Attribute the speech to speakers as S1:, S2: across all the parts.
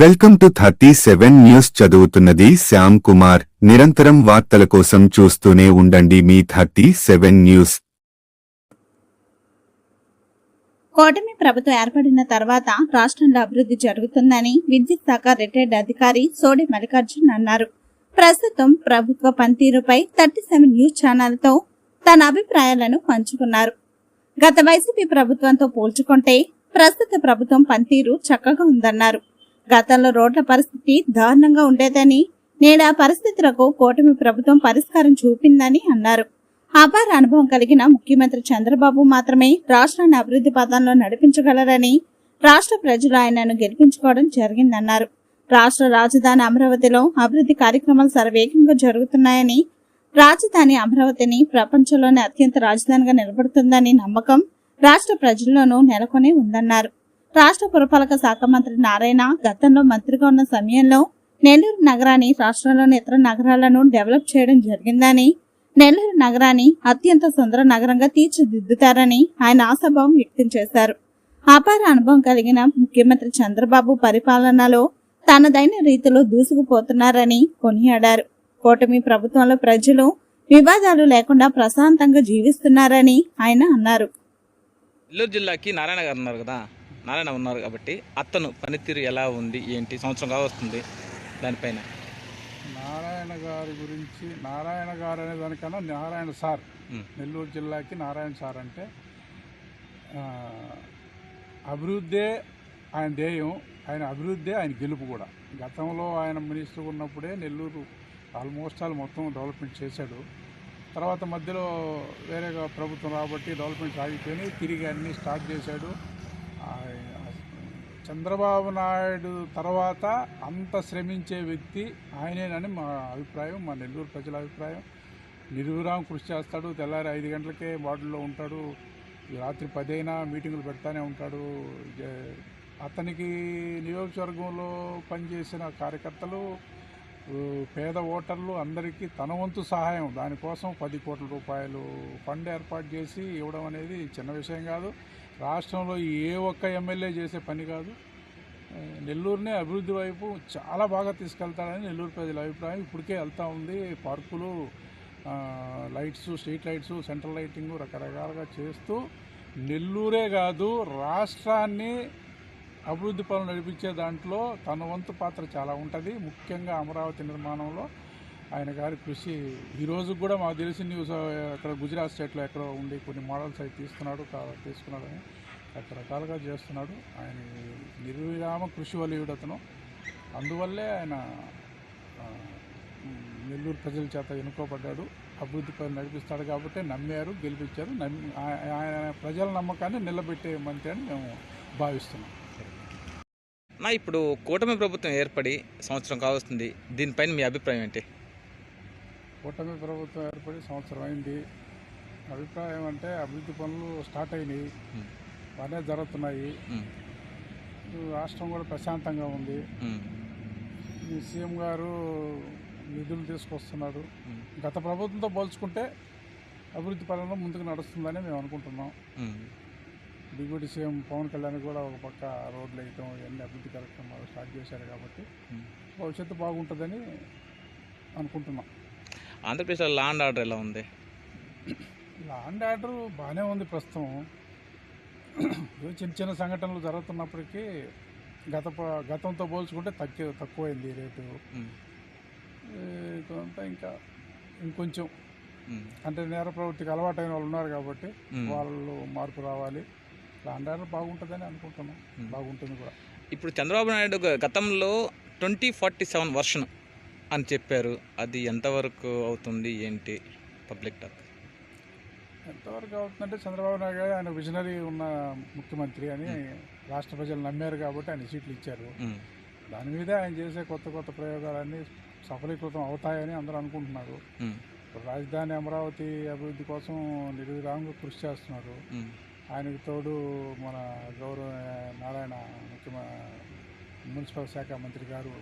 S1: Welcome to thirty seven news చదువుతున్నది శ్యామ్ కుమార్. నిరంతరం వార్తల కోసం చూస్తూనే ఉండండి మీ థర్టీ సెవెన్ న్యూస్.
S2: కూటమి ప్రభుత్వం ఏర్పడిన తర్వాత రాష్ట్రంలో అభివృద్ధి జరుగుతుందని విద్యుత్ శాఖ రిటైర్డ్ అధికారి సోడి మల్లికార్జున్ అన్నారు. ప్రస్తుతం ప్రభుత్వ పనితీరుపై థర్టీ సెవెన్ న్యూస్ ఛానల్తో తన అభిప్రాయాలను పంచుకున్నారు. గత వైసీపీ ప్రభుత్వంతో పోల్చుకుంటే ప్రస్తుత ప్రభుత్వం పనితీరు చక్కగా ఉందన్నారు. గతంలో రోడ్ల పరిస్థితి దారుణంగా ఉండేదని నేడు ఆ పరిస్థితులకు కూటమి ప్రభుత్వం పరిష్కారం చూపిందని అన్నారు. అపార అనుభవం కలిగిన ముఖ్యమంత్రి చంద్రబాబు మాత్రమే రాష్ట్రాన్ని అభివృద్ధి పథంలో నడిపించగలరని రాష్ట్ర ప్రజలు ఆయనను గెలిపించుకోవడం జరిగిందన్నారు. రాష్ట్ర రాజధాని అమరావతిలో అభివృద్ధి కార్యక్రమాలు సర్వేగంగా జరుగుతున్నాయని రాజధాని అమరావతిని ప్రపంచంలోనే అత్యంత రాజధానిగా నిలబడుతుందని నమ్మకం రాష్ట్ర ప్రజల్లోనూ నెలకొని ఉందన్నారు. రాష్ట్ర పురపాలక శాఖ మంత్రి నారాయణ గతంలో మంత్రిగా ఉన్న సమయంలో నెల్లూరు నగరాన్ని రాష్ట్రంలోని ఇతర నగరాలను డెవలప్ చేయడం జరిగిందని నెల్లూరు నగరాన్ని అత్యంత సుందర నగరంగా తీర్చిదిద్దుతారని ఆయన ఆశాభావం వ్యక్తం చేశారు. అపార అనుభవం కలిగిన ముఖ్యమంత్రి చంద్రబాబు పరిపాలనలో తనదైన రీతిలో దూసుకుపోతున్నారని కొనియాడారు. కూటమి ప్రభుత్వంలో ప్రజలు వివాదాలు లేకుండా ప్రశాంతంగా జీవిస్తున్నారని ఆయన అన్నారు.
S3: నెల్లూరు జిల్లాకి నారాయణ గారు ఉన్నారు కదా. నారాయణ ఉన్నారు కాబట్టి అతను పనితీరు ఎలా ఉంది ఏంటి సంవత్సరం కావస్తుంది దానిపైన?
S4: నారాయణ గారి గురించి నారాయణ గారు అనే దానికన్నా నారాయణ సార్. నెల్లూరు జిల్లాకి నారాయణ సార్ అంటే అభివృద్ధే ఆయన ధ్యేయం ఆయన అభివృద్ధే ఆయన గెలుపు కూడా. గతంలో ఆయన మినిస్టర్ ఉన్నప్పుడే నెల్లూరు ఆల్మోస్ట్ ఆల్ మొత్తం డెవలప్మెంట్ చేశాడు. తర్వాత మధ్యలో వేరే ప్రభుత్వం రాబట్టి డెవలప్మెంట్ ఆగిపోయి తిరిగి అన్నీ స్టార్ట్ చేశాడు. చంద్రబాబు నాయుడు తర్వాత అంత శ్రమించే వ్యక్తి ఆయనేనని మా అభిప్రాయం మా నెల్లూరు ప్రజల అభిప్రాయం. నిర్విరామం కృషి చేస్తాడు తెల్లారి ఐదు గంటలకే వార్డుల్లో ఉంటాడు రాత్రి పదైనా మీటింగులు పెడతానే ఉంటాడు. అతనికి నియోజకవర్గంలో పనిచేసిన కార్యకర్తలు పేద ఓటర్లు అందరికీ తన వంతు సహాయం దానికోసం పది కోట్ల రూపాయలు ఫండ్ ఏర్పాటు చేసి ఇవ్వడం అనేది చిన్న విషయం కాదు. రాష్ట్రంలో ఏ ఒక్క ఎమ్మెల్యే చేసే పని కాదు. నెల్లూరునే అభివృద్ధి వైపు చాలా బాగా తీసుకెళ్తాడని నెల్లూరు ప్రజల అభిప్రాయం. ఇప్పటికే వెళ్తూ ఉంది. పార్కులు lights street lights central lighting రకరకాలుగా చేస్తూ నెల్లూరే కాదు రాష్ట్రాన్ని అభివృద్ధి పనులు నడిపించే దాంట్లో తన వంతు పాత్ర చాలా ఉంటుంది. ముఖ్యంగా అమరావతి నిర్మాణంలో ఆయన గారి కృషి ఈరోజు కూడా మాకు తెలిసి న్యూస్ అక్కడ గుజరాత్ స్టేట్లో ఎక్కడో ఉండి కొన్ని మోడల్స్ అవి తీసుకున్నాడు తీసుకున్నాడని రకరకాలుగా చేస్తున్నాడు. ఆయన నిర్విరామ కృషి వలీయుడు అతను. అందువల్లే ఆయన నెల్లూరు ప్రజల చేత ఎన్నుకోబడ్డాడు. అభివృద్ధి పనులు నడిపిస్తాడు కాబట్టి నమ్మారు గెలిపించారు. నమ్మి ఆయన ప్రజల నమ్మకాన్ని నిలబెట్టే మంత్రి అని మేము భావిస్తున్నాం.
S3: నా ఇప్పుడు కూటమి ప్రభుత్వం ఏర్పడి సంవత్సరం కావస్తుంది. దీనిపైన మీ అభిప్రాయం ఏంటి?
S4: కూటమి ప్రభుత్వం ఏర్పడి సంవత్సరం అయింది. అభిప్రాయం అంటే అభివృద్ధి పనులు స్టార్ట్ అయినాయి. బాగానే జరుగుతున్నాయి. రాష్ట్రం కూడా ప్రశాంతంగా ఉంది. ఈ సీఎం గారు నిధులు తీసుకొస్తున్నాడు.
S3: ఉమ్,
S4: గత ప్రభుత్వంతో పోల్చుకుంటే అభివృద్ధి పరంలో ముందుకు నడుస్తుందని మేము అనుకుంటున్నాం. డిప్యూటీ సీఎం పవన్ కళ్యాణ్ కూడా ఒక పక్క రోడ్లు వేయటం ఇవన్నీ అభివృద్ధి కార్యక్రమాలు స్టార్ట్ చేశారు కాబట్టి. భవిష్యత్తు బాగుంటుందని అనుకుంటున్నాం.
S3: ఆంధ్రప్రదేశ్లో లా అండ్ ఆర్డర్ ఎలా ఉంది?
S4: ల్యాండ్ ఆర్డర్ బాగానే ఉంది ప్రస్తుతం. చిన్న చిన్న సంఘటనలు జరుగుతున్నప్పటికీ గత గతంతో పోల్చుకుంటే తక్కువ తక్కువైంది రేటు. కొంత ఇంకా ఇంకొంచెం అంటే నేర ప్రవృత్తికి అలవాటైన వాళ్ళు ఉన్నారు కాబట్టి. వాళ్ళు మార్పు రావాలి. ఆర్డర్ బాగుంటుందని అనుకుంటున్నాం. బాగుంటుంది కూడా.
S3: ఇప్పుడు చంద్రబాబు నాయుడు గతంలో ట్వంటీ ఫార్టీ సెవెన్ వర్షన్ అని చెప్పారు. అది ఎంతవరకు అవుతుంది ఏంటి? Public talk.
S4: ఎంతవరకు అవుతుందంటే చంద్రబాబు నాయుడు గారు ఆయన విజనరీ ఉన్న ముఖ్యమంత్రి అని రాష్ట్ర ప్రజలు నమ్మారు కాబట్టి ఆయన సీట్లు ఇచ్చారు. దాని మీదే ఆయన చేసే కొత్త కొత్త ప్రయోగాలన్నీ సఫలీకృతం అవుతాయని అందరూ అనుకుంటున్నారు. రాజధాని అమరావతి అభివృద్ధి కోసం నిర్విరామంగా కృషి చేస్తున్నారు. ఆయనకు తోడు మన గౌరవ నారాయణ ముఖ్యమ మున్సిపల్ శాఖ మంత్రి గారు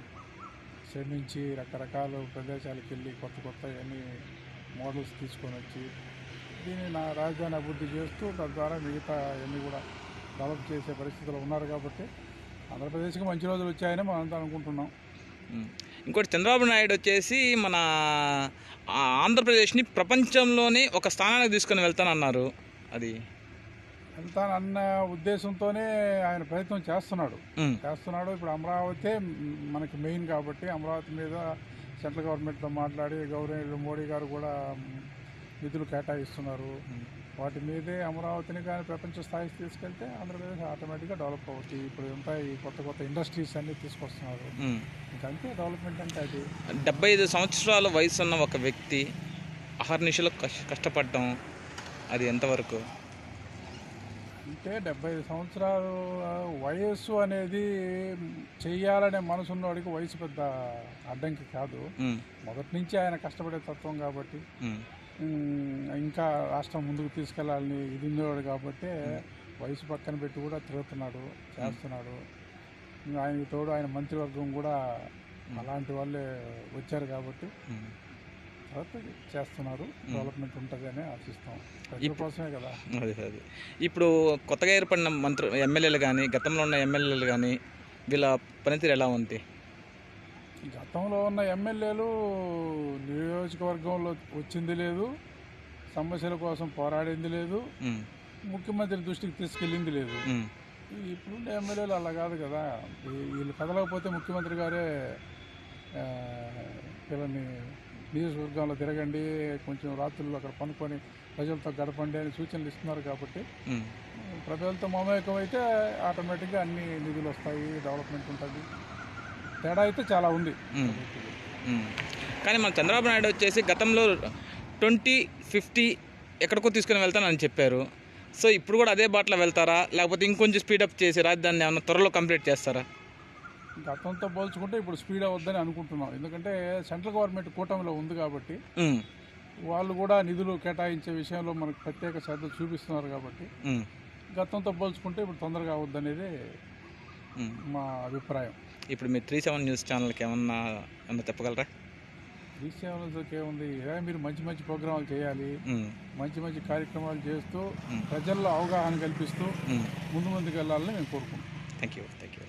S4: శ్రమించి రకరకాల ప్రదేశాలకు వెళ్ళి కొత్త కొత్త అన్ని మోడల్స్ తీసుకొని వచ్చి దీన్ని నా రాజధాని అభివృద్ధి చేస్తూ తద్వారా మిగతా అన్నీ కూడా డెవలప్ చేసే పరిస్థితిలో ఉన్నారు కాబట్టి ఆంధ్రప్రదేశ్కి మంచి రోజులు వచ్చాయని మనం అంతా అనుకుంటున్నాం.
S3: ఇంకోటి చంద్రబాబు నాయుడు వచ్చేసి మన ఆంధ్రప్రదేశ్ని ప్రపంచంలోనే ఒక స్థానానికి తీసుకొని వెళ్తానన్నారు. అది
S4: అంతా అన్న ఉద్దేశంతోనే ఆయన ప్రయత్నం చేస్తున్నాడు. చేస్తున్నాడు. ఇప్పుడు అమరావతి మనకి మెయిన్ కాబట్టి అమరావతి మీద సెంట్రల్ గవర్నమెంట్తో మాట్లాడి గౌరవ మోడీ గారు కూడా నిధులు కేటాయిస్తున్నారు. వాటి మీదే అమరావతిని కానీ ప్రపంచ స్థాయికి తీసుకెళ్తే ఆంధ్రప్రదేశ్ ఆటోమేటిక్గా డెవలప్ అవుతుంది ఇప్పుడు ఈ కొత్త కొత్త ఇండస్ట్రీస్ అన్నీ తీసుకొస్తున్నారు. ఇంకంతే డెవలప్మెంట్ అంటే అది.
S3: డెబ్బై ఐదు సంవత్సరాల వయసు ఉన్న ఒక వ్యక్తి అహర్నిశలు కష్ కష్టపడటం అది ఎంతవరకు?
S4: అంటే డెబ్బై ఐదు సంవత్సరాలు వయస్సు అనేది చెయ్యాలనే మనసు ఉన్నవాడికి వయసు పెద్ద అడ్డంకి కాదు. మొదటి నుంచి ఆయన కష్టపడే తత్వం కాబట్టి. ఇంకా రాష్ట్రం ముందుకు తీసుకెళ్ళాలని ఇది ఉండేవాడు కాబట్టి వయసు పక్కన పెట్టి కూడా తిరుగుతున్నాడు చేస్తున్నాడు. ఆయనకి తోడు ఆయన మంత్రివర్గం కూడా అలాంటి వాళ్ళే వచ్చారు కాబట్టి. తర్వాత చేస్తున్నారు డెవలప్మెంట్ ఉంటుందని ఆశిస్తాం. కోసమే కదా.
S3: అదే అదే. ఇప్పుడు కొత్తగా ఏర్పడిన మంత్రి ఎమ్మెల్యేలు కానీ గతంలో ఉన్న ఎమ్మెల్యేలు కానీ వీళ్ళ పనితీరు ఎలా ఉంది?
S4: గతంలో ఉన్న ఎమ్మెల్యేలు నియోజకవర్గంలో వచ్చింది లేదు సమస్యల కోసం పోరాడింది లేదు ముఖ్యమంత్రి దృష్టికి తీసుకెళ్ళింది లేదు.
S3: ఉమ్,
S4: ఇప్పుడు ఎమ్మెల్యేలు అలా కాదు కదా. వీళ్ళు కదలకపోతే ముఖ్యమంత్రి గారే వీళ్ళని నియోజకవర్గంలో తిరగండి కొంచెం రాత్రుల్లో అక్కడ పనుకొని ప్రజలతో గడపండి అని సూచనలు ఇస్తున్నారు కాబట్టి. ప్రజలతో మమేకం అయితే ఆటోమేటిక్గా అన్ని నిధులు వస్తాయి డెవలప్మెంట్ ఉంటుంది. తేడా అయితే చాలా ఉంది.
S3: కానీ మన చంద్రబాబు నాయుడు వచ్చేసి గతంలో ట్వంటీ ఫిఫ్టీ ఎక్కడికో తీసుకుని వెళ్తానని చెప్పారు. సో ఇప్పుడు కూడా అదే బాటలో వెళ్తారా? లేకపోతే ఇంకొంచెం స్పీడప్ చేసి రాజధానిని ఏమన్నా త్వరలో కంప్లీట్ చేస్తారా?
S4: గతంతో పోల్చుకుంటే ఇప్పుడు స్పీడ్ అవుద్దని అనుకుంటున్నాం. ఎందుకంటే సెంట్రల్ గవర్నమెంట్ కూటమిలో ఉంది కాబట్టి వాళ్ళు కూడా నిధులు కేటాయించే విషయంలో మనకు ప్రత్యేక శ్రద్ధ చూపిస్తున్నారు కాబట్టి గతంతో పోల్చుకుంటే ఇప్పుడు తొందరగా అవుద్దనేది. మా అభిప్రాయం.
S3: ఇప్పుడు మీరు త్రీ సెవెన్ న్యూస్ ఛానల్కి ఏమన్నా ఏమన్నా చెప్పగలరా?
S4: విషయంలోకి ఏముంది? ఏ మీరు మంచి మంచి ప్రోగ్రామాలు చేయాలి. మంచి మంచి కార్యక్రమాలు చేస్తూ. ప్రజల్లో అవగాహన కల్పిస్తూ. ముందు ముందుకు వెళ్ళాలని మేము కోరుకుంటున్నాం.
S3: Thank you thank you.